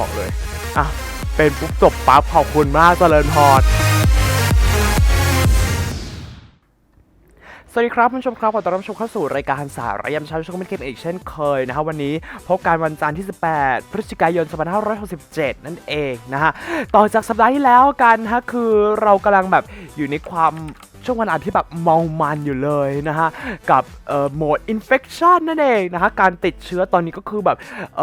บอกเลย อะ เป็นปุ๊บจบปั๊บขอบคุณมากเจริญพรสวัสดีครับคุณผู้ชมครับขอต้อนรับชมเข้าสู่รายการสาระยามเช้าช่วงเป็นเกมอีกเช่นเคยนะครับวันนี้พบกันวันจันทร์ที่ 18 พฤศจิกายน 2567 นั่นเองนะฮะต่อจากสัปดาห์ที่แล้วกันฮะคือเรากำลังแบบอยู่ในความ ช่วงวันอาทิตย์แบบเมามันอยู่เลยนะฮะ กับโหมด infection นั่นเองนะฮะ การติดเชื้อตอนนี้ก็คือแบบเ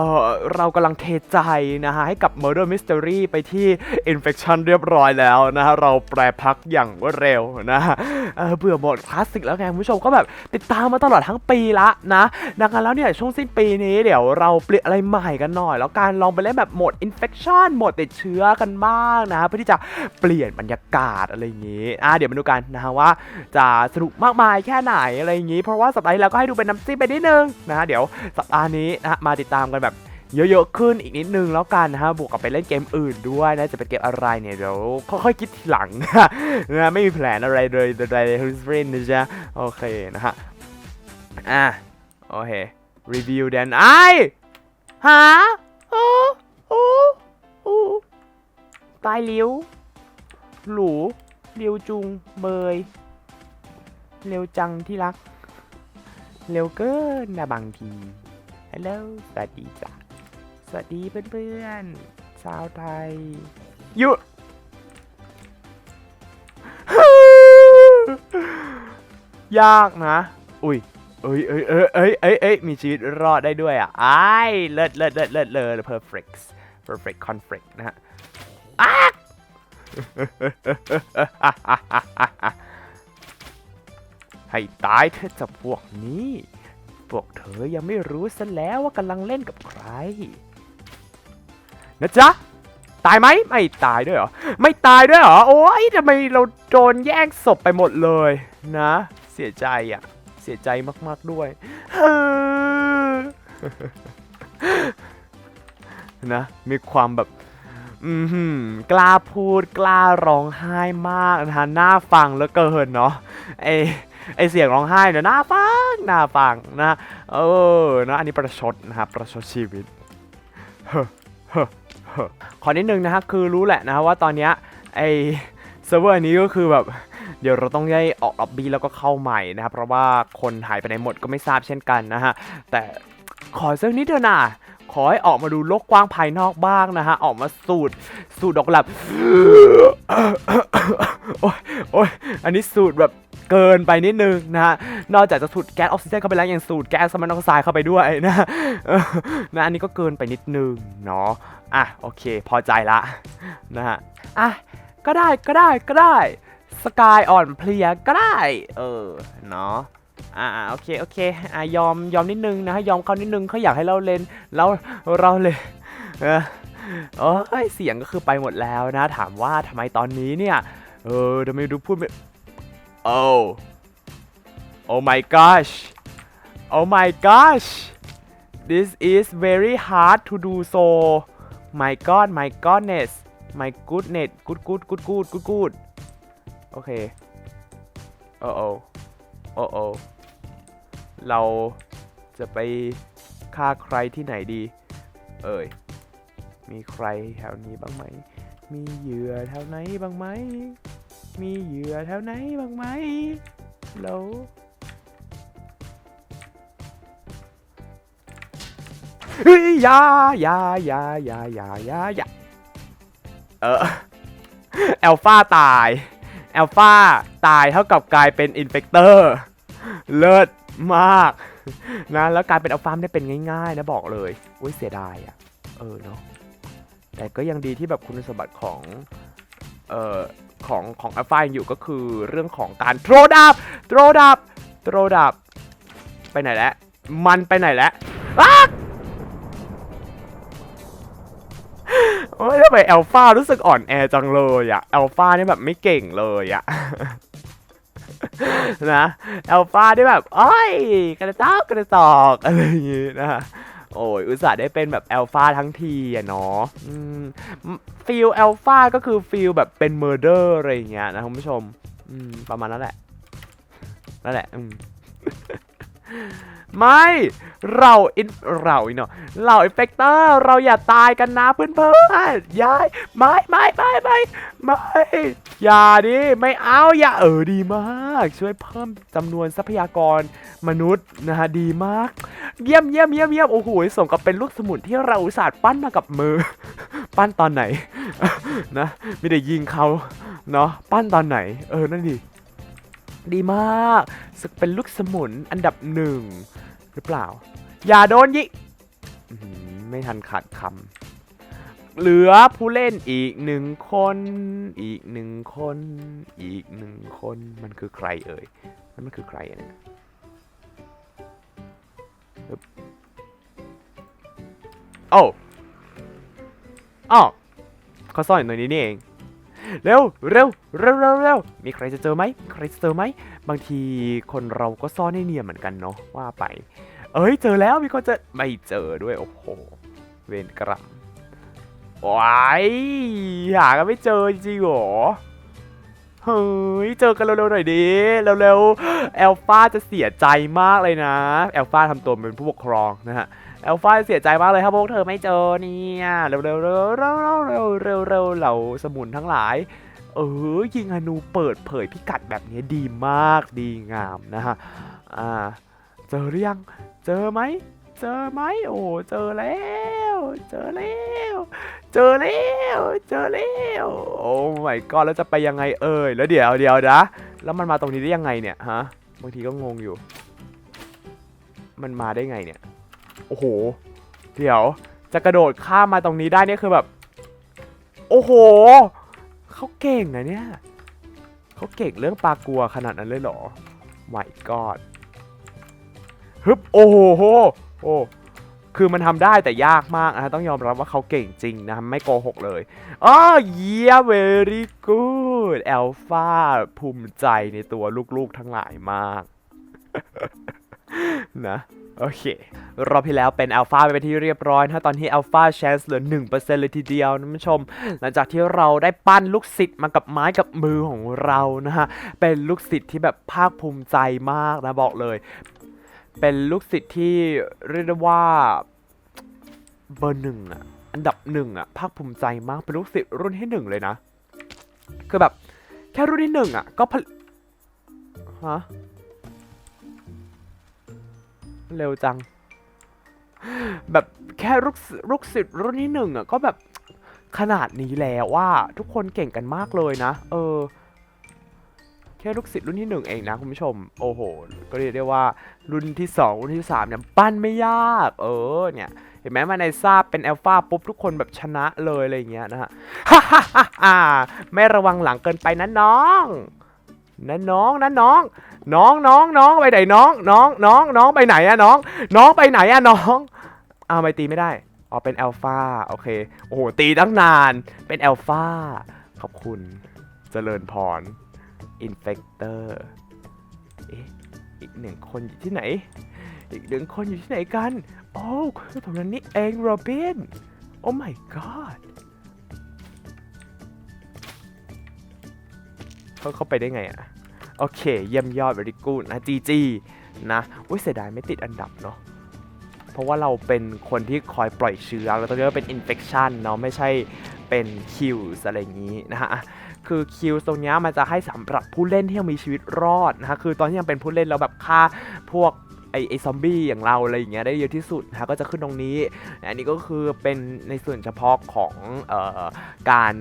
เรากำลังเทใจนะฮะ ให้กับ murder mystery ไปที่ infection เรียบร้อยแล้วนะฮะ เราแปรพักอย่างรวดเร็วนะฮะเเบื่อโหมดคลาสสิกแล้วไงคุณผู้ชมก็แบบติดตามมาตลอดทั้งปีละนะ ดังนั้นแล้วเนี่ยช่วงสิ้นปีนี้เดี๋ยวเราเปลี่ยนอะไรใหม่กันหน่อย แล้วการลองไปเล่นแบบโหมด infection โหมดติดเชื้อกันบ้างนะฮะเพื่อที่จะเปลี่ยนบรรยากาศอะไรอย่างนี้อะเดี๋ยวมาดูกันนะฮะว่าจะสนุกมากมายแค่ไหนอะไรอย่างนี้ เพราะว่าสัปดาห์ที่แล้วก็ให้ดูเป็นน้ำจิ้มไปนิดนึงนะฮะเดี๋ยวสัปดาห์นี้นะมาติดตามกันแบบเยอะๆขึ้นอีกนิดนึงแล้วกันนะฮะบวกกับไปเล่นเกมอื่นด้วยนะจะเป็นเกมอะไรเนี่ยเดี๋ยวค่อยๆคิดทีหลังนะฮะไม่มีแผนอะไรเลยใดๆทั้งสิ้นนะจ๊ะโอเคนะฮะอะโอเครีวิวแดนไอหาโอ้โอ้โอ้ตายเลิ้ยวหลู เรียวจุงเบย เร็วจังที่รัก เร็วเกินนะบางที ฮัลโหล สวัสดีจ้ะ สวัสดีเพื่อนๆ ชาวไทยหยุยากนะ อุ้ยเอ้ยเอ้ยเอ้ยเอ้ยเอ้ยเอ้ยมีชีวิตรอดได้ด้วยอะไอ้เลิศเลิศเลิศเลิศเลิศ perfect perfect conflict นะฮะอ้า ให้ตายเถอะจะพวกนี้ พวกเธอยังไม่รู้ซะแล้วว่ากำลังเล่นกับใคร นะจ๊ะ ตายไหม ไม่ตายด้วยเหรอ ไม่ตายด้วยเหรอ โอ้ยทำไมเราโดนแย่งศพไปหมดเลยนะ เสียใจอะ เสียใจมากๆด้วยนะ มีความแบบ อือหือกล้าพูดกล้าร้องไห้มากนะฮะน่าฟังเหลือเกินเนาะไอไอเสียงร้องไห้เนี่ยน่าฟังน่าฟังนะเออนะอันนี้ประชดนะครับประชดชีวิตเฮ้อเฮ้อเฮ้อขอนิดนึงนะฮะคือรู้แหละนะว่าตอนเนี้ยไอเซิร์ฟเวอร์นี้ก็คือแบบเดี๋ยวเราต้องได้ออกล็อบบี้แล้วก็เข้าใหม่นะครับเพราะว่าคนหายไปไหนหมดก็ไม่ทราบเช่นกันนะฮะแต่ขอสักนิดเถอะนะ ขอให้ออกมาดูโลกกว้างภายนอกบ้างนะฮะ ออกมาสูดสูดดอกหลับโอ้ยโอ้ยอันนี้สูดแบบเกินไปนิดนึงนะฮะ นอกจากจะสูดแก๊สออกซิเจนเข้าไปแล้วยังสูดแก๊สคาร์บอนไดออกไซด์เข้าไปด้วยนะนะ อันนี้ก็เกินไปนิดนึงเนาะ อะโอเค พอใจละนะฮะ อะก็ได้ก็ได้ก็ได้ สกายอ่อนเพลียก็ได้ เออ เนาะ อ่าโอเคโอเคอะยอมยอมนิดนึงนะยอมเขานิดนึงเขาอยากให้เราเล่นแล้วเราเลยเออเอ้ยเสียงก็คือไปหมดแล้วนะ ถามว่าทำไมตอนนี้เนี่ย เออทำไมดูพูดไม่ oh oh my gosh oh my gosh this is very hard to do so my god my godness my goodness good good good good good good โอเคโอ้โอ้ โอ้โอเราจะไปฆ่าใครที่ไหนดี เอ่ย มีใครแถวนี้บ้างไหม มีเหยื่อแถวไหนบ้างไหม มีเหยื่อแถวไหนบ้างไหมโหลเฮ้ยยายายายายายายาเออแอลฟาตาย แอลฟาตายเท่ากับกลายเป็นอินเฟกเตอร์ เลิศมากนะแล้วกายเป็นอัลฟาไม่ได้เป็นง่ายๆ นะบอกเลยอุ้ยเสียดายอะ เออเนาะแต่ก็ยังดีที่แบบคุณสมบัติของเอ่อของของอัลฟายังอยู่ก็คือเรื่องของการโทรดับโทรดับโทรดับไปไหนแล้วมันไปไหนแล้ว ไมแอลฟารู้สึกอ่อนแอจังเลยอะแอลฟานี่แบบไม่เก่งเลยอะนะแอลฟาได้แบบอ้ยกระจอกกระจอกอะไรอย่างงี้นะโอ้ยอุตส่าห์ได้เป็นแบบแอลฟาทั้งทีอะเนาะฟิลแอลฟาก็คือฟิลแบบเป็นเมอร์เดอร์อะไรอย่างเงี้ยนะคุณผู้ชมมประมาณนั้นแหละนั่นแหละ ไม่เราอินเราอีกเนาะเราอินเฟกเตอร์เราอย่าตายกันนะเพื่อนเพื่อนๆยายไม่ไม่ไม่ไม่ไม่อย่าดิไม่เอาอย่าเออดีมาก ช่วยเพิ่มจำนวนทรัพยากรมนุษย์นะฮะดีมาก เยี่ยมเยี่ยมเยี่ยมเยี่ยมโอ้โหสมกับเป็นลูกสมุนที่เราอุตส่าห์ปั้นมากับมือ ปั้นตอนไหนนะไม่ได้ยิงเขาเนาะปั้นตอนไหน เออนั่นดิ ดีมากสึกเป็นลูกสมุนอันดับหนึ่งหรือเปล่า อย่าโดนยิไม่ทันขาดคำเหลือผู้เล่นอีกหนึ่งคน อีกหนึ่งคน อีกหนึ่งคนมันคือใครเอ่ยนั่นมันคือใครเนี่ยโอ้อ้าวเขาซ่อนอยู่ในนี้นี่เอง เร็วเร็วเร็วเร็วเร็วมีใครจะเจอไหมมีใครจะเจอไหมบางทีคนเราก็ซ่อนให้เนียนเหมือนกันเนาะว่าไป เอ้ยเจอแล้วมีคนจอไม่เจอด้วยโอ้โหเวรกรรมว้ายหากันไม่เจอจริงหรอเฮ้ยเจอกันเร็วๆหน่อยดิเร็วๆแอลฟาจะเสียใจมากเลยนะแอลฟาทำตัวเป็นผู้ปกครองนะฮะ แอลฟาเสียใจมากเลยถ้าพวกเธอไม่เจอเนี่ยเร็วเร็วเร็วๆเร็วๆเร็วๆเร็วๆเร็วๆเหล่าสมุนทั้งหลาย เออยิงอนูเปิดเผยพิกัดแบบนี้ดีมากดีงามนะฮะอ่าเจอหรือยังเจอไหมเจอไหมโอ้เจอแล้ว เจอแล้วเจอแล้วเจอแล้วโอ้ my god แล้วจะไปยังไงเอ่ยแล้วเดี๋ยวเดี๋ยวนะแล้วมันมาตรงนี้ได้ยังไงเนี่ยฮะบางทีก็งงอยู่ มันมาได้ไงเนี่ย โอ้โห เดี๋ยวจะกระโดดข้ามมาตรงนี้ได้เนี่ยคือแบบ โอ้โห เขาเก่งนะเนี่ย เขาเก่งเรื่องปลากัวขนาดนั้นเลยเหรอ my god ฮึบโอ้โหโอ้คือมันทำได้แต่ยากมากนะต้องยอมรับว่าเขาเก่งจริงนะไม่โกหกเลยอ๋อเยี่ย very good แอลฟาภูมิใจในตัวลูกๆทั้งหลายมาก นะ โอเค รอบที่แล้วเป็นอัลฟาไปเป็นที่เรียบร้อยนะตอนที่อัลฟาแชนส์เหลือ 1%เลยทีเดียวนะผู้ชม หลังจากที่เราได้ปั้นลูกศิษย์มากับไม้กับมือของเรานะฮะ เป็นลูกศิษย์ที่แบบภาคภูมิใจมากนะบอกเลย เป็นลูกศิษย์ที่เรียกได้ว่าเบอร์หนึ่งอะอันดับหนึ่งอะภาคภูมิใจมาก เป็นลูกศิษย์รุ่นที่หนึ่งเลยนะ คือแบบแค่รุ่นที่หนึ่งอะก็ผลิฮะ เร็วจัง แบบแค่ลูกศิลูกศิษย์รุ่นที่หนึ่งอะก็แบบขนาดนี้แล้วว่าทุกคนเก่งกันมากเลยนะ เออ แค่ลูกศิษย์รุ่นที่หนึ่งเองนะคุณผู้ชม โอ้โห ก็เรียกได้ว่ารุ่นที่สองรุ่นที่สามเนี่ยปั้นไม่ยาก เออ เนี่ย เห็นไหมมาในทราบเป็นแอลฟาปุ๊บทุกคนแบบชนะเลยอะไรเงี้ยนะฮะ ไม่ระวังหลังเกินไปนะน้อง นะน้องนะน้อง น้องน้องน้องไปไหนน้อง น้องน้องน้องไปไหนอะน้อง น้องไปไหนอะน้องเอาไม่ตีไม่ได้อ๋อเป็นอัลฟาโอเคโอ้โหตีตั้งนานเป็นอัลฟาขอบคุณ เจริญพรอินเฟกเตอร์เอ๊ะอีกหนึ่งคนอยู่ที่ไหน อีกหนึ่งคนอยู่ที่ไหนกัน โอ้คือตรงนั้นนี่เองโรบินโอ้ my god เขาเข้าไปได้ไงอะโอเค เยี่ยมยอด very good นะจีจีนะอุ้ยเสียดายไม่ติดอันดับเนาะเพราะว่าเราเป็นคนที่คอยปล่อยเชื้อเราต้องเรียกว่าเป็น infection เนาะไม่ใช่เป็น kills อะไรอย่างนี้นะฮะคือ kills ตรงเนี้ยมันจะให้สำหรับผู้เล่นที่ยังมีชีวิตรอดนะฮะคือตอนที่ยังเป็นผู้เล่นเราแบบฆ่าพวกไอไอซอมบี้อย่างเราอะไรอย่างเงี้ยได้เยอะที่สุดนะฮะก็จะขึ้นตรงนี้ อันนี้ก็คือเป็นในส่วนเฉพาะของออการ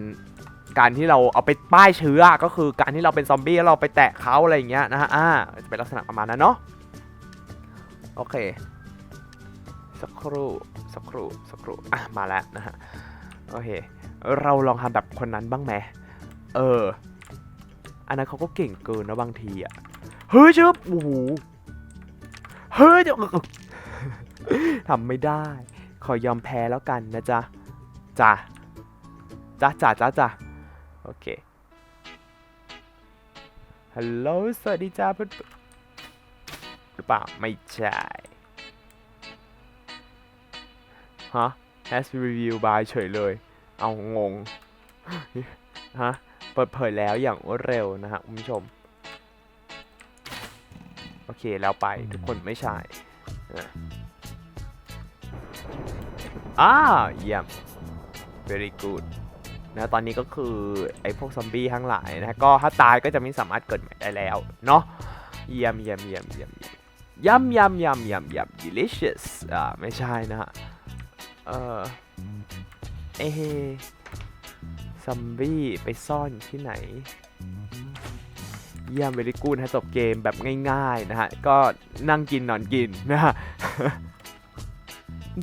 การที่เราเอาไปป้ายเชื้อก็คือการที่เราเป็นซอมบี้แล้วเราไปแตะเขาอะไรอย่างเงี้ยนะฮะอ่าจะเป็นลักษณะประมาณนั้นเนาะโอเคสักครู่สักครู่สักครู่อะมาแล้วนะฮะโอเคเราลองทำแบบคนนั้นบ้างไหมเอออันนั้นเขาก็เก่งเกินนะบางทีอะเฮ้ยชึบโอ้โหเฮ้ยเดี๋ยวทำไม่ได้ ขอยอมแพ้แล้วกันนะจ๊ะจ้ะจ้ะจ้ะจ้ะจ้ะ โอเค ฮัลโหล สวัสดีจ้าเพื่อนหรือเปล่า ไม่ใช่ ฮะ has review by เฉยเลย เอางง ฮะ เปิดเผยแล้วอย่างรวดเร็วนะฮะคุณผู้ชม โอเค แล้วไปทุกคนไม่ใช่อะอ่าเยี่ยม very good นะตอนนี้ก็คือไอ้พวกซอมบี้ทั้งหลายนะก็ถ้าตายก็จะไม่สามารถเกิดใหม่ได้แล้วเนาะเยี่ยมเยี่ยมเยี่ยมเยี่ยมเยี่ยมยำยำยำยำยำ delicious อ่าไม่ใช่นะฮะเออเอซอมบี้ไปซ่อนที่ไหนเยี่ยมเวลิกูนฮะจบเกมแบบง่ายๆนะฮะ ก็นั่งกินนอนกินนะฮะ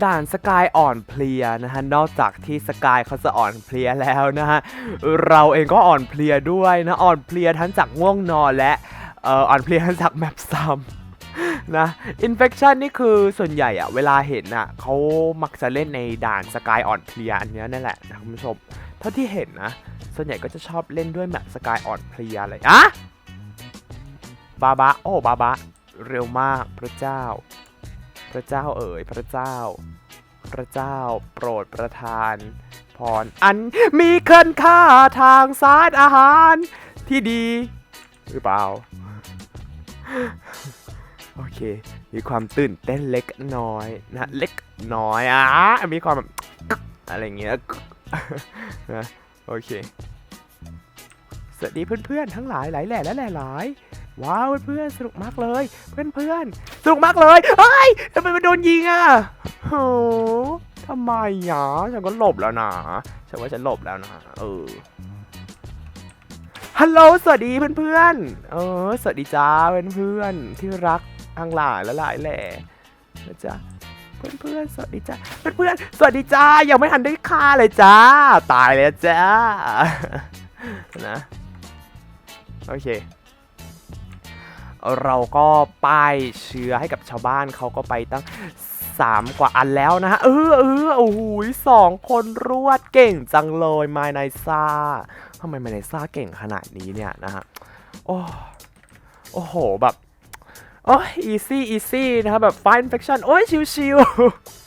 ด่านสกายอ่อนเพลียนะฮะนอกจากที่สกายเขาจะอ่อนเพลียแล้วนะฮะเราเองก็อ่อนเพลียด้วยนะอ่อนเพลียทั้งจากง่วงนอนและเอ่ออ่อนเพลียทั้งจากแมปซ้ำนะ infection นี่คือส่วนใหญ่อะเวลาเห็นอะเขามักจะเล่นในด่านสกายอ่อนเพลียอันเนี้ยนั่นแหละนะคุณผู้ชม เท่าที่เห็นนะ ส่วนใหญ่ก็จะชอบเล่นด้วยแมปสกายอ่อนเพลียเลยอะบาบะโอ้บาบะเร็วมากพระเจ้า พระเจ้าเอ๋ยพระเจ้า พระเจ้าโปรดประทาน พรอันมีเคินค่าทางสารอาหารที่ดี หรือเปล่า โอเค มีความตื่นเต้นเล็กน้อยนะเล็กน้อยอะมีความแบบอะไรเงี้ยนะโอเคสวัสดีเพื่อนๆ ทั้งหลายหลายแหล่และหล่หลาย ว้าวเพื่อนสนุกมากเลย เพื่อนๆสนุกมากเลยเฮ้ยทำไมมันโดนยิงอะโหทำไมหยาฉันก็หลบแล้วนะฉันว่าฉันหลบแล้วนะเออฮัลโหลสวัสดีเพื่อนๆเออสวัสดีจ้าเพื่อนๆที่รักทั้งหลายและหลายแหล่นะจ๊ะเพื่อนๆสวัสดีจ้าเพื่อนๆสวัสดีจ้ายังไม่ทันได้ฆ่าเลยจ้า ตายแล้วจ้านะโอเค เราก็ป้ายเชื้อให้กับชาวบ้านเขาก็ไปตั้ง 3 กว่าอันแล้วนะฮะ เออเออโอ้โหสองคนรวดเก่งจังเลยมายนายซ่าทำไมมายนายซ่าเก่งขนาดนี้เนี่ยนะฮะ โอ้โอ้โหแบบโอ้ยอีซี่อีซี่นะครับแบบไฟน์เฟคชั่นโอ้ยชิว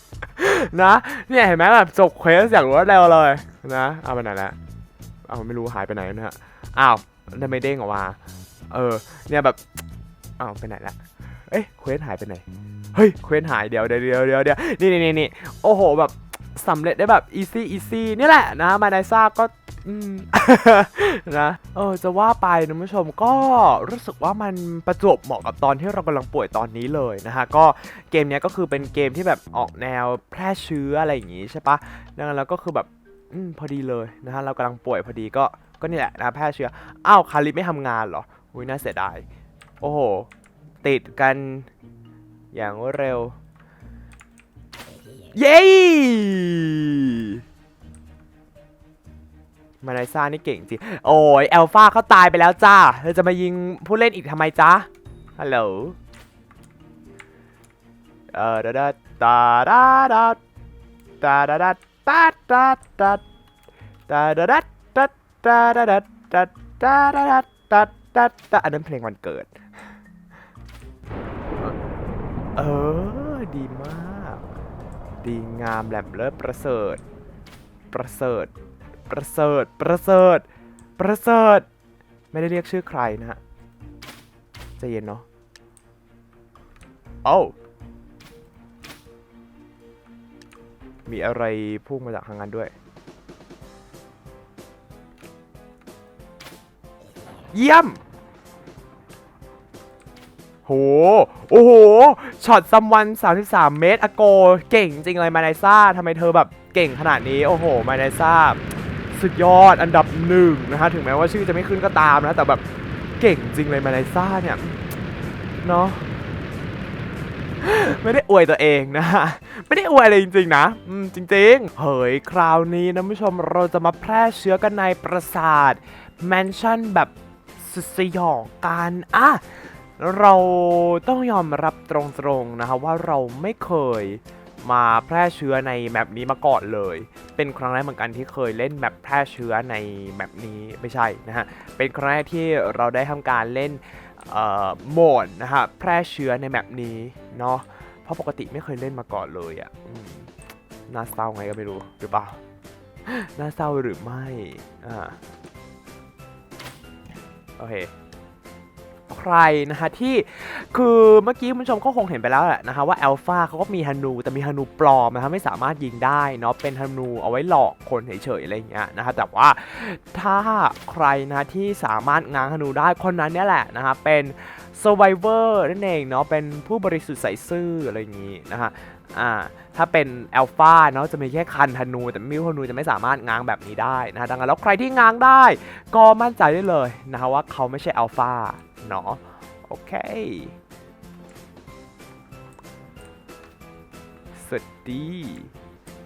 ๆนะเนี่ยเห็นไหมแบบจบเควสอย่างรวดเร็วเลยนะเอาไปไหนแล้วเอาไม่รู้หายไปไหนนะฮะอ้าวทำไมเด้งออกมาเออเนี่ยแบบ อ้าวไปไหนละเอ้ยเควสหายไปไหน เฮ้ยเควสหายเดี๋ยวเดี๋ยวเดี๋ยวเดี๋ยวเดี๋ยวนี่นี่นี่นี่โอ้โหแบบสำเร็จได้แบบ easy easy นี่แหละนะมาไดซ่าก็อืมนะเออจะว่าไปนะผู้ชมก็รู้สึกว่ามันประจวบเหมาะกับตอนที่เรากำลังป่วยตอนนี้เลยนะฮะก็เกมเนี้ยก็คือเป็นเกมที่แบบออกแนวแพร่เชื้ออะไรอย่างงี้ใช่ปะดังนั้นแล้วก็คือแบบอืมพอดีเลยนะฮะเรากำลังป่วยพอดีก็ก็นี่แหละนะแพร่เชื้ออ้าวคาริไม่ทำงานเหรออุ้ยน่าเสียดาย โอ้โห ติดกันอย่างรวดเร็ว เย้มาไนซ่านี่เก่งจริง โอ้ยแอลฟาเขาตายไปแล้วจ้าเธอจะมายิงผู้เล่นอีกทำไมจ๊ะฮัลโหล เออดาดาตาดาดาตาดาดาตาดาดาตาดาดาตาตาดาดาตาตาดาดาตาตาตาอันนั้นเพลงวันเกิด เออ ดีมาก ดีงามแหลมเลิศประเสริฐ ประเสริฐ ประเสริฐ ประเสริฐ ประเสริฐ ไม่ได้เรียกชื่อใครนะฮะใจเย็นเนาะโอ้ามีอะไรพุ่งมาจากทางนั้นด้วย เยี่ยม โห โอ้โห ช็อตซัมวัน33 เมตรอโก เก่งจริงเลยมาไนซ่าทำไมเธอแบบเก่งขนาดนี้ โอ้โห มาไนซ่า สุดยอดอันดับหนึ่งนะฮะ ถึงแม้ว่าชื่อจะไม่ขึ้นก็ตามนะ แต่แบบเก่งจริงเลยมาไนซ่าเนี่ย เนาะ ไม่ได้อวยตัวเองนะฮะ ไม่ได้อวยเลยจริง ๆ นะอืมจริง ๆ เฮ้ย คราวนี้นะผู้ชมเราจะมาแพร่เชื้อกันในปราสาทแมนชั่นแบบสุดสยองกันอะ เราต้องยอมรับตรงๆนะครับว่าเราไม่เคยมาแพร่เชื้อในแมปนี้มาก่อนเลย เป็นครั้งแรกเหมือนกันที่เคยเล่นแมปแพร่เชื้อในแมปนี้ไม่ใช่นะฮะ เป็นครั้งแรกที่เราได้ทำการเล่นโหมดนะฮะแพร่เชื้อในแมปนี้เนาะ เพราะปกติไม่เคยเล่นมาก่อนเลยอะ่ะน่าเศร้าไงก็ไม่รู้หรือเปล่า น่าเศร้าหรือไม่ อ่า โอเค ใครนะฮะที่คือเมื่อกี้คุณผู้ชมก็คงเห็นไปแล้วแหละนะคะว่าอัลฟาเขาก็มีฮานูแต่มีฮานูปลอมนะฮะไม่สามารถยิงได้เนาะเป็นฮานูเอาไว้หลอกคนเฉยๆอะไรอย่างเงี้ยนะฮะแต่ว่าถ้าใครนะที่สามารถง้างฮานูได้คนนั้นเนี่ยแหละนะฮะเป็น survivor นั่นเองเนาะเป็นผู้บริสุทธิ์ใส่ซื่ออะไรอย่างงี้นะฮะอ่า ถ้าเป็นอัลฟาเนาะจะมีแค่คันธนู แต่มิวธนูจะไม่สามารถง้างแบบนี้ได้นะฮะดังนั้นแล้วใครที่ง้างได้ ก็มั่นใจได้เลยนะฮะว่าเขาไม่ใช่อัลฟาเนาะโอเคสวัสดี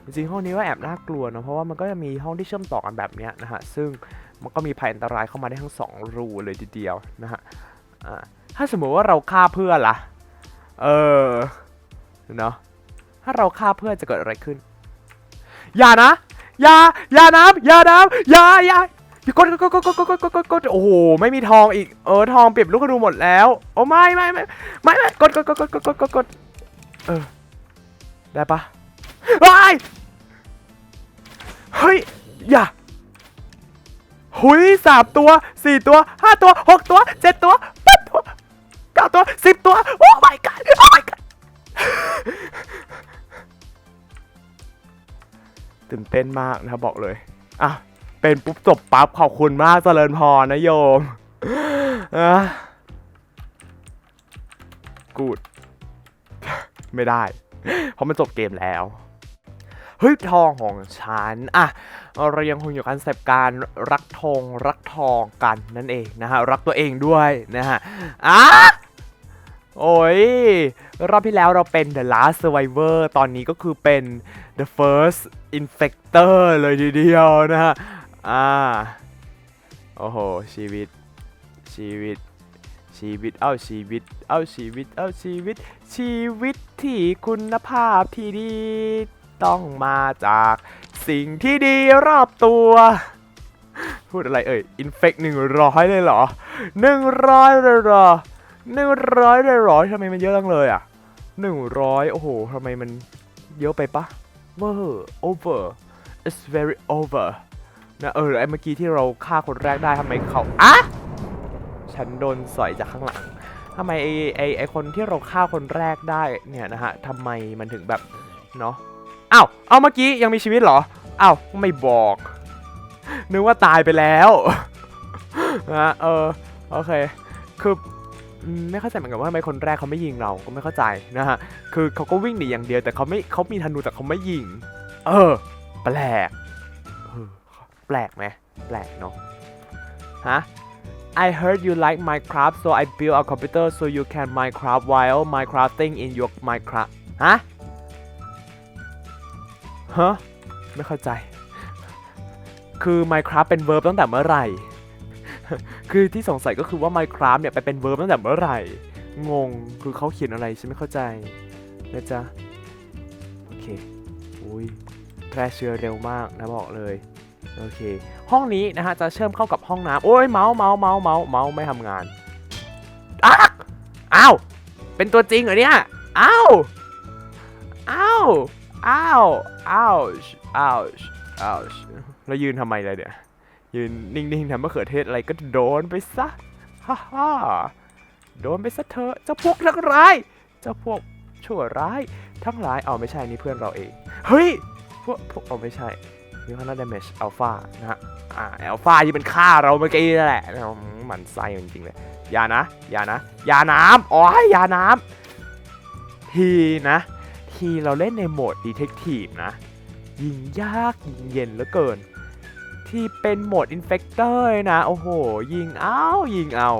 จริงห้องนี้ก็แอบน่ากลัวเนะเพราะว่ามันก็จะมีห้องที่เชื่อมต่อกันแบบนี้นะฮะซึ่งมันก็มีภัยอันตรายเข้ามาได้ทั้งสองรูเลยทีเดียวนะฮะถ้าสมมติว่าเราฆ่าเพื่อนล่ะ เออเนาะ ถ้าเราฆ่าเพื่อนจะเกิดอะไรขึ้น อย่านะ อย่า อย่าน้ำอย่าน้ำอย่าอย่ากดกดกดกดกดกดกดกดกดโอ้โห ไม่มีทองอีก เออ ทองเปรียบลูกกระดูหมดแล้ว โอ้ไม่ไม่ไม่ไม่ไม่กดกดกดกดกดกดกดกดเออ ได้ปะว้ายเฮ้ย อย่าหุยสามตัวสี่ตัวห้าตัวหกตัวเจ็ดตัวแปดตัวเก้าตัวสิบตัว โอ้ my god โอ้ my ตื่นเต้นมากนะบอกเลย อะ เป็นปุ๊บจบปั๊บขอบคุณมากเจริญพรนะโยมอะกูด ไม่ได้ เพราะมันจบเกมแล้วเฮ้ยทองของฉันอะเรายังคงอยู่กันเสพการรักทองรักทองกันนั่นเองนะฮะรักตัวเองด้วยนะฮะอะ โอ้ย รอบที่แล้วเราเป็น The Last Survivor ตอนนี้ก็คือเป็น The First Infector เลยทีเดียวนะฮะ อ่า โอ้โห ชีวิต ชีวิต ชีวิต เอ้าชีวิต เอ้าชีวิต เอ้าชีวิต ชีวิตที่คุณภาพที่ดี ต้องมาจากสิ่งที่ดีรอบตัวพูดอะไรเอ่ย อินเฟกหนึ่งร้อยเลยเหรอหนึ่งร้อยเลยเหรอ หนึ่งร้อยเลยหรอทำไมมันเยอะจังเลยอะหนึ่งร้อยโอ้โหทำไมมันเยอะไปปะเวอร์ over it's very over นะเออไอเมื่อกี้ที่เราฆ่าคนแรกได้ทำไมเขาอะฉันโดนสอยจากข้างหลังทำไมไอไอไอคนที่เราฆ่าคนแรกได้เนี่ยนะฮะทำไมมันถึงแบบเนาะอ้าวเอาเมื่อกี้ยังมีชีวิตเหรออ้าวไม่บอก นึกว่าตายไปแล้วนะเออโอเคคือ ไม่เข้าใจเหมือนกันว่าทำไมคนแรกเขาไม่ยิงเราก็ไม่เข้าใจนะฮะคือเขาก็วิ่งหนีอย่างเดียวแต่เขาไม่เขามีธนูแต่เขาไม่ยิง เออ แปลกแปลกไหมแปลกเนาะฮะ I heard you like Minecraft so I built a computer so you can Minecraft while Minecrafting in your Minecraft ฮะฮะไม่เข้าใจ คือ Minecraft เป็น verb ตั้งแต่เมื่อไหร่ คือที่สงสัยก็คือว่า Minecraft เนี่ยไปเป็น verb ตั้งแต่เมื่อไหร่ งง คือเขาเขียนอะไรฉันไม่เข้าใจนะจ๊ะ โอเค อุ้ยแพร่เชื้อเร็วมากนะบอกเลย โอเค ห้องนี้นะฮะจะเชื่อมเข้ากับห้องน้ำโอ้ยเมาส์เมาส์เมาส์เมาส์เมาส์ไม่ทำงานอ้าอ้าว เป็นตัวจริงเหรอเนี่ย อ้าว อ้าว อ้าว อ้าว อ้าว อ้าว แล้วยืนทำไมเลยเนี่ย ยืนนิ่งๆทำมะเขือเทศอะไรก็โดนไปซะฮ่าฮ่าโดนไปซะเถอะเจ้าพวกทั้งร้ายเจ้าพวกชั่วร้าย ทั้งหลายเอาไม่ใช่นี่เพื่อนเราเอง เฮ้ย พวกพวกเอาไม่ใช่นี่เขาน่า damage alpha นะฮะอ่า alpha ที่มันฆ่าเราเมื่อกี้นั่นแหละหมันไส้จริงๆเลยยานะยานะยาน้ำอ๋อยาน้ำทีนะ ทีเราเล่นในโหมด Detective นะ ยิงยากยิงเย็นเหลือเกิน ที่เป็นโหมด Infector เลยนะ โอ้โห ยิงเอายิงเอา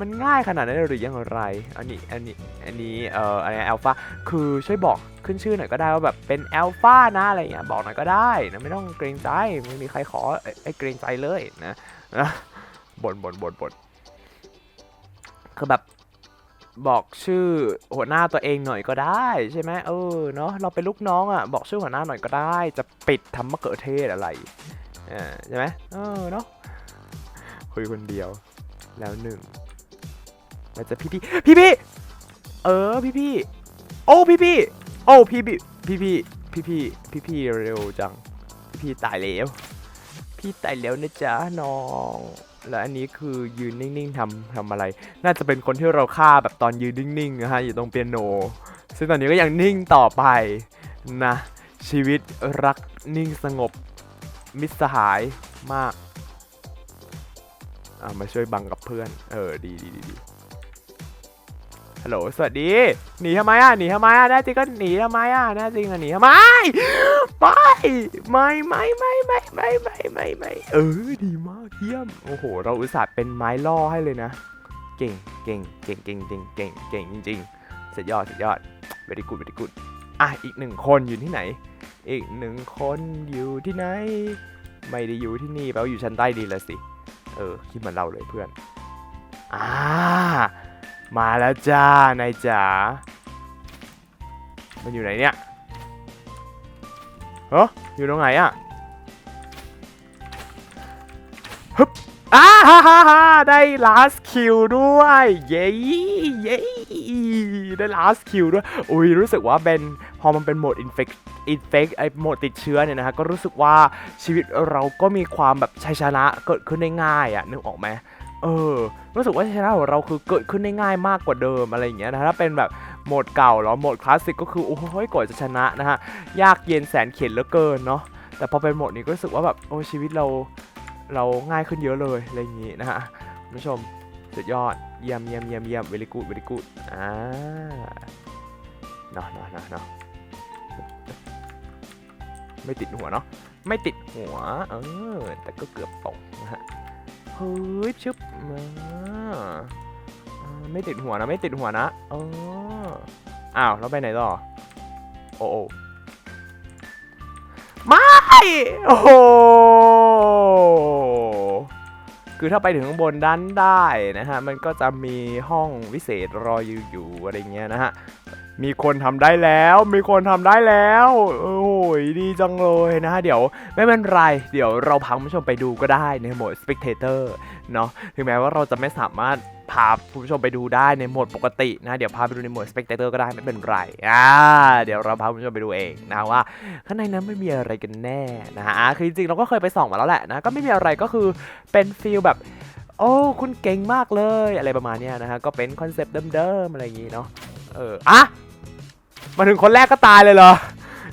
มันง่ายขนาดนั้นหรือยังไร อันนี้ อันนี้ อันนี้ เอ่อ อันนี้ alpha คือช่วยบอกขึ้นชื่อหน่อยก็ได้ว่าแบบเป็น alpha นะอะไรเงี้ย บอกหน่อยก็ได้นะ ไม่ต้องเกรงใจ ไม่มีใครขอไอ้เกรงใจเลยนะนะบ่นบ่นบ่นบ่นคือแบบบอกชื่อหัวหน้าตัวเองหน่อยก็ได้ใช่ไหมเออเนาะเราเป็นลูกน้องอะบอกชื่อหัวหน้าหน่อยก็ได้ จะปิดทำมะเขือเทศอะไร ใช่ไหมเออเนาะคุยคนเดียว แล้วหนึ่งแล้วจะพี่พี่พี่พี่เออพี่พี่โอ้พี่พี่โอ้พี่พี่พี่พี่พี่พี่พี่พี่เร็วจัง พี่พี่ตายแล้ว พี่ตายแล้วนะจ๊ะน้องแล้วอันนี้คือยืนนิ่งๆทำทำอะไร น่าจะเป็นคนที่เราฆ่าแบบตอนยืนนิ่งๆนะฮะอยู่ตรงเปียโน ซึ่งตอนนี้ก็ยังนิ่งต่อไปนะ ชีวิตรักนิ่งสงบ มิตรสหายมาก อ่ามาช่วยบังกับเพื่อน เออ ดีดีดีดีฮัลโหล สวัสดี หนีทำไมอะ หนีทำไมอะแน่จริงก็หนีทำไมอะแน่จริงอะหนีทำไมไม่ไม่ไม่ไม่ไม่ไม่ไม่ไม่ไม่เออ ดีมากเยี่ยม โอ้โห เราอุตส่าห์เป็นไม้ล่อให้เลยนะ เก่ง เก่ง เก่ง เก่ง เก่ง เก่ง เก่งจริงๆสุดยอดสุดยอด very good very good อะอีกหนึ่งคนอยู่ที่ไหน อีกหนึ่งคนอยู่ที่ไหน ไม่ได้อยู่ที่นี่แปลว่าอยู่ชั้นใต้ดินแล้วสิ เออคิดเหมือนเราเลยเพื่อน อ่า มาแล้วจ้านายจ๋า มันอยู่ไหนเนี่ยเฮ้อยู่ตรงไหนอะฮึบ อ้าฮ่าฮ่าฮ่าได้ last kill ด้วย เย้เย้ได้ last kill ด้วย อุ้ยรู้สึกว่าเป็นพอมันเป็นโหมด infect infect ไอโหมดติดเชื้อเนี่ยนะฮะก็รู้สึกว่าชีวิตเราก็มีความแบบชัยชนะเกิดขึ้นได้ง่ายอะนึกออกไหมเออ รู้สึกว่าชัยชนะของเราคือเกิดขึ้นได้ง่ายมากกว่าเดิมอะไรอย่างเงี้ยนะถ้าเป็นแบบโหมดเก่าแล้วโหมดคลาสสิกก็คือโอ้ยกว่าจะชนะนะฮะยากเย็นแสนเข็ญเหลือเกินเนาะแต่พอเป็นโหมดนี้ก็รู้สึกว่าแบบโอ้ชีวิตเรา เราง่ายขึ้นเยอะเลยอะไรอย่างงี้นะฮะคุณผู้ชมสุดยอดเยี่ยมเยี่ยมเยี่ยมเยี่ยม very good very good อ่าเนาะเนาะเนาะเนาะไม่ติดหัวเนาะไม่ติดหัว เออ แต่ก็เกือบตกนะฮะเฮ้ยชึบมาไม่ติดหัวนะไม่ติดหัวนะเอออ้าวแล้วไปไหนต่อโอ้โอไม่โอ้ คือถ้าไปถึงข้างบนด้านได้นะฮะ มันก็จะมีห้องวิเศษรออยู่อยู่อะไรเงี้ยนะฮะ มีคนทำได้แล้ว มีคนทำได้แล้ว โอ้ยดีจังเลยนะ เดี๋ยวไม่เป็นไร เดี๋ยวเราพาคุณผู้ชมไปดูก็ได้ในโหมด spectator เนาะ ถึงแม้ว่าเราจะไม่สามารถพาคุณผู้ชมไปดูได้ในโหมดปกตินะ เดี๋ยวพาไปดูในโหมด spectator ก็ได้ไม่เป็นไร อ่า เดี๋ยวเราพาคุณผู้ชมไปดูเองนะว่าข้างในนั้นไม่มีอะไรกันแน่นะฮะ คือจริงๆเราก็เคยไปส่องมาแล้วแหละนะ ก็ไม่มีอะไรก็คือเป็นฟีลแบบ โอ้ คุณเก่งมากเลย อะไรประมาณนี้นะฮะ ก็เป็นคอนเซปต์เดิมๆอะไรอย่างงี้เนาะ เอออะมาถึงคนแรกก็ตายเลยเหรอ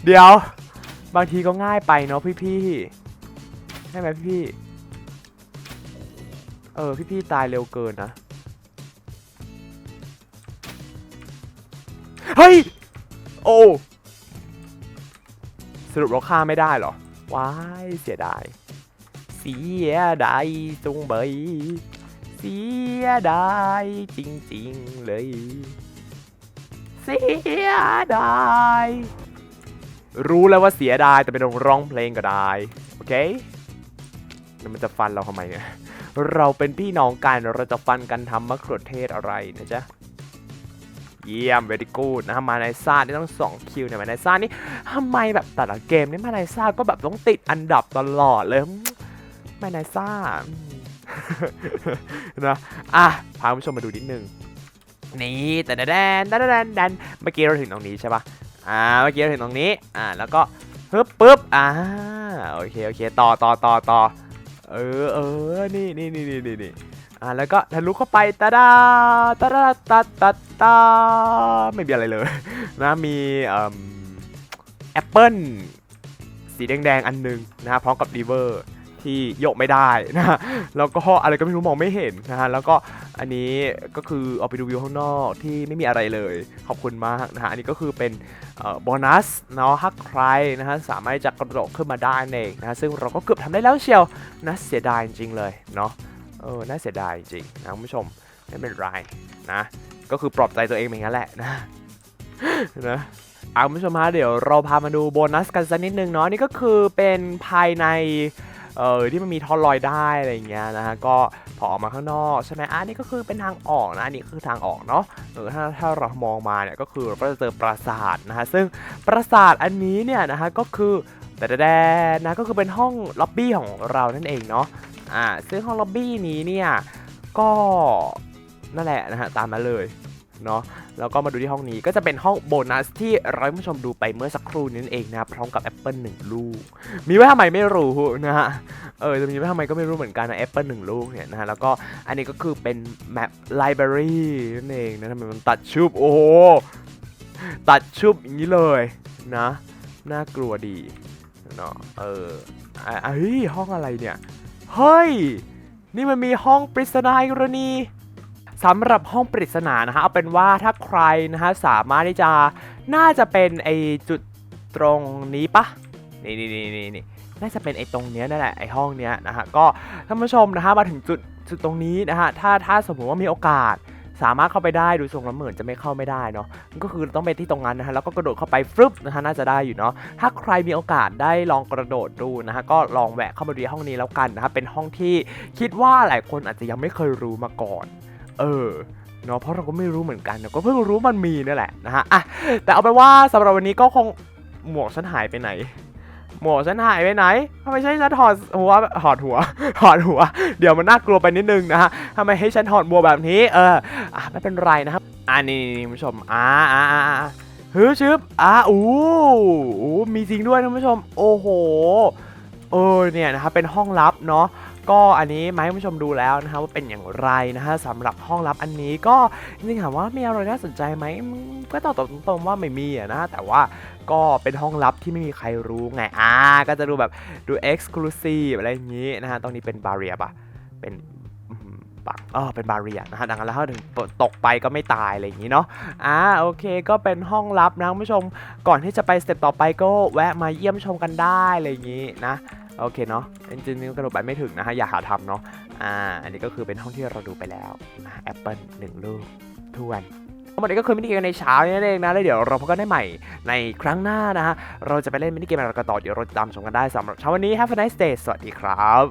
เดี๋ยว บางทีก็ง่ายไปเนาะพี่ๆใช่ไหมพี่ๆเออพี่ๆตายเร็วเกินนะเฮ้ยโอ้สรุปเราฆ่าไม่ได้เหรอว้ายเสียดายเสียดายจุงเบยเสียดายจริง ๆ เลย สียดายรู้แล้วว่าเสียดายแต่ไม่ต้องร้องเพลงก็ได้ โอเคแล้วมันจะฟันเราทำไมเนี่ย เราเป็นพี่น้องกันเราจะฟันกันทำมะเขือเทศอะไรนะจ๊ะ เยี่ยม very good นะฮะมาในซ่านี่ต้อง2คิวเนี่ยมาในซ่านี่ทำไมแบบแต่ละเกมนี่มาในซ่าก็แบบต้องติดอันดับตลอดเลยมาในซ่านะอะพาผู้ชมมาดูนิดนึง นี่แต่แดนแดนแดนแดนเมื่อกี้เราถึงตรงนี้ใช่ปะอ่าเมื่อกี้เราถึงตรงนี้อ่าแล้วก็ปึ๊บปึ๊บอ่าโอเคโอเคต่อต่อต่อต่อเออเออนี่นี่นี่นี่นี่นี่อ่าแล้วก็ทะลุเข้าไปตาดาตาดาตาตาตาไม่มีอะไรเลยนะมีเอ่อแอปเปิ้ลสีแดงๆอันหนึงนะฮะพร้อมกับรีเวอร์ ที่โยกไม่ได้นะฮะแล้วก็อะไรก็ไม่รู้มองไม่เห็นนะฮะแล้วก็อันนี้ก็คือเอาไปดูวิวข้างนอกที่ไม่มีอะไรเลย ขอบคุณมากนะฮะอันนี้ก็คือเป็นโบนัสเนาะฮักใครนะฮะสามารถจะกระโดดขึ้นมาได้เองนะฮะซึ่งเราก็เกือบทำได้แล้วเชียวนะเสียดายจริงเลยเนาะเออน่าเสียดายจริงนะคุณผู้ชมไม่เป็นไรนะก็คือปลอบใจตัวเองอย่างนั้นแหละนะนะเอาคุณผู้ชมฮะเดี๋ยวเราพามาดูโบนัสกันสักนิดนึงเนาะนี่ก็คือเป็นภายใน เออที่มันมีท่อลอยได้อะไรอย่างเงี้ยนะฮะก็พอออกมาข้างนอกใช่ไหมอันนี้ก็คือเป็นทางออกนะอันนี้คือทางออกเนาะเออถ้าถ้าเรามองมาเนี่ยก็คือเราก็จะเจอปราสาทนะฮะซึ่งปราสาทอันนี้เนี่ยนะฮะก็คือแต่แดนนะก็คือเป็นห้องล็อบบี้ของเรานั่นเองเนาะอ่าซึ่งห้องล็อบบี้นี้เนี่ยก็นั่นแหละนะฮะตามมาเลย เนาะแล้วก็มาดูที่ห้องนี้ก็จะเป็นห้องโบนัสที่ราให้ผู้ชมดูไปเมื่อสักครู่นี้นั่นเองนะพร้อมกับแอปเปิลหนึ่งลูก มีไว้ทำไมไม่รู้นะฮะเออจะมีไว้ทำไมก็ไม่รู้เหมือนกันนะแอปเปิลหนึ่งลูกเนี่ยนะฮะแล้วก็อันนี้ก็คือเป็นแมปไลบรารีนั่นเองนะทำไมมันตัดชุบโอ้โหตัดชุบอย่างนี้เลยนะน่ากลัวดีเนาะเอออะเฮ้ยห้องอะไรเนี่ยเฮ้ยนี่มันมีห้องปริศนาอีกแล้วนี่ สำหรับห้องปริศนานะฮะเอาเป็นว่าถ้าใครนะฮะสามารถที่จะน่าจะเป็นไอจุดตรงนี้ปะนี่นี่นี่นี่นี่น่าจะเป็นไอตรงเนี้ยนั่นแหละไอห้องเนี้ยนะฮะก็ท่านผู้ชมนะฮะมาถึงจุดจุดตรงนี้นะฮะถ้าถ้าสมมติว่ามีโอกาส สามารถเข้าไปได้ดูทรงแล้วเหมือนจะไม่เข้าไม่ได้เนาะก็คือต้องไปที่ตรงนั้นนะฮะแล้วก็กระโดดเข้าไปฟึบนะฮะน่าจะได้อยู่เนาะถ้าใครมีโอกาสได้ลองกระโดดดูนะฮะก็ลองแวะเข้ามาดูห้องนี้แล้วกันนะฮะเป็นห้องที่คิดว่าหลายคนอาจจะยังไม่เคยรู้มาก่อน เออเนาะเพราะเราก็ไม่รู้เหมือนกันนะก็เพิ่งรู้มันมีนี่แหละนะฮะอะแต่เอาไปนว่าสำหรับวันนี้ก็คงหมวกฉันหายไปไหน หมวกฉันหายไปไหนทำไมใช่ฉันถอดหัวถอดหัวถอดหัว เดี๋ยวมันน่ากลัวไปนิดนึงนะฮะทำไมให้ฉันถอดหมวกแบบนี้ เอออะไม่เป็นไรนะครับอ่านี่นี่คุณผู้ชมอ่าอ่าอ่าอ่าฮึชึบอ่าอู้อู้มีจริงด้วยท่านผู้ชม โอ้โห เออ เนี่ยนะครับ เป็นห้องลับเนาะ ก็อันนี้มาให้คุณผู้ชมดูแล้วนะฮะว่าเป็นอย่างไรนะฮะสำหรับห้องลับอันนี้ก็จริงๆถามว่ามีอะไรน่าสนใจไหมก็ตอบตรงๆว่าไม่มีอะนะแต่ว่าก็เป็นห้องลับที่ไม่มีใครรู้ไงอ่าก็จะดูแบบดู exclusive อะไรอย่างนี้นะฮะตรงนี้เป็นบาเรียปะเป็นปักเออเป็นบาเรียนะฮะดังนั้นแล้วถ้าถึงตกไปก็ไม่ตายอะไรอย่างนี้เนาะอ่าโอเคก็เป็นห้องลับนะคุณผู้ชมก่อนที่จะไปสเต็ปต่อไปก็แวะมาเยี่ยมชมกันได้อะไรอย่างนี้นะ โอเคเนาะจริงๆกระโดดไปไม่ถึงนะฮะอย่าหาทำเนาะอ่าอันนี้ก็คือเป็นห้องที่เราดูไปแล้วนะแอปเปิลหนึ่งลูกทวนวันนี้ก็คือมินิเกมในเช้านี่เองนะแล้วเดี๋ยวเราพบกันได้ใหม่ในครั้งหน้านะฮะเราจะไปเล่นมินิเกมอะไรกันต่อเดี๋ยวเราติดตามชมกันได้สำหรับเช้าวันนี้ Have a nice day สวัสดีครับ